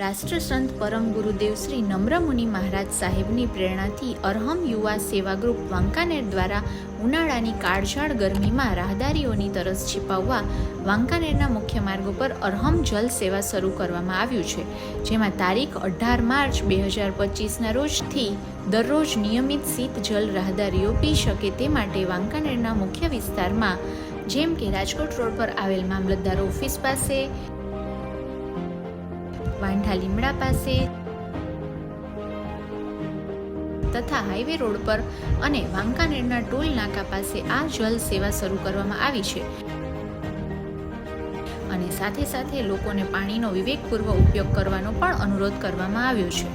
રાષ્ટ્રસંત પરમ ગુરુદેવ શ્રી નમ્રમુનિ મહારાજ સાહેબની પ્રેરણાથી અરહમ યુવા સેવા ગ્રુપ વાંકાનેર દ્વારા ઉનાળાની કાળઝાળ ગરમીમાં રાહદારીઓની તરસ છીપાવવા વાંકાનેરના મુખ્ય માર્ગો પર અરહમ જલ સેવા શરૂ કરવામાં આવ્યું છે, જેમાં તારીખ અઢાર માર્ચ બે હજાર પચીસના રોજથી દરરોજ નિયમિત શીત જલ રાહદારીઓ પી શકે તે માટે વાંકાનેરના મુખ્ય વિસ્તારમાં, જેમ કે રાજકોટ રોડ પર આવેલ મામલતદાર ઓફિસ પાસે વાંઢા લીમડા પાસે તથા હાઈવે રોડ પર અને વાંકાનેરના ટોલ નાકા પાસે આ જલ સેવા શરૂ કરવામાં આવી છે. અને સાથે સાથે લોકોને પાણીનો વિવેકપૂર્વક ઉપયોગ કરવાનો પણ અનુરોધ કરવામાં આવ્યો છે.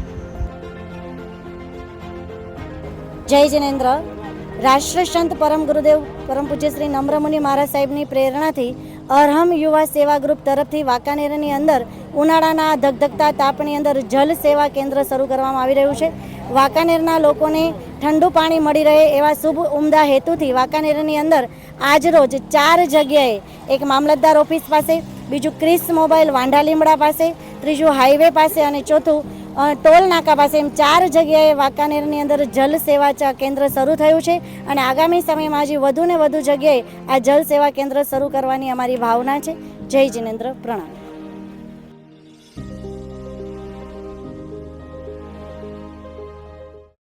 જય જિનેન્દ્ર. રાષ્ટ્ર સંત પરમ ગુરુદેવ, પરમ પૂજ્ય શ્રી નમ્રમુનિ મહારાજ સાહેબની પ્રેરણાથી અરહમ યુવા સેવા ગ્રુપ તરફથી વાંકાનેરની અંદર ઉનાળાના ધગધગતા તાપની અંદર જલ સેવા કેન્દ્ર શરૂ કરવામાં આવી રહ્યું છે. વાંકાનેરના લોકોને ઠંડુ પાણી મળી રહે એવા શુભ ઉમદા હેતુથી વાંકાનેરની અંદર આજરોજ ચાર જગ્યાએ એક મામલતદાર ઓફિસ પાસે, બીજું ક્રિસ મોબાઈલ વાંઢા લીમડા પાસે, ત્રીજું હાઈવે પાસે અને ચોથું ટોલ નાકા પાસે એમ ચાર જગ્યાએ વાંકાનેરની અંદર જલ સેવા કેન્દ્ર શરૂ થયું છે અને આગામી સમયમાં હજી વધુ ને વધુ જગ્યાએ આ જલ સેવા કેન્દ્ર શરૂ કરવાની અમારી ભાવના છે. જય જિનેન્દ્ર પ્રણામ.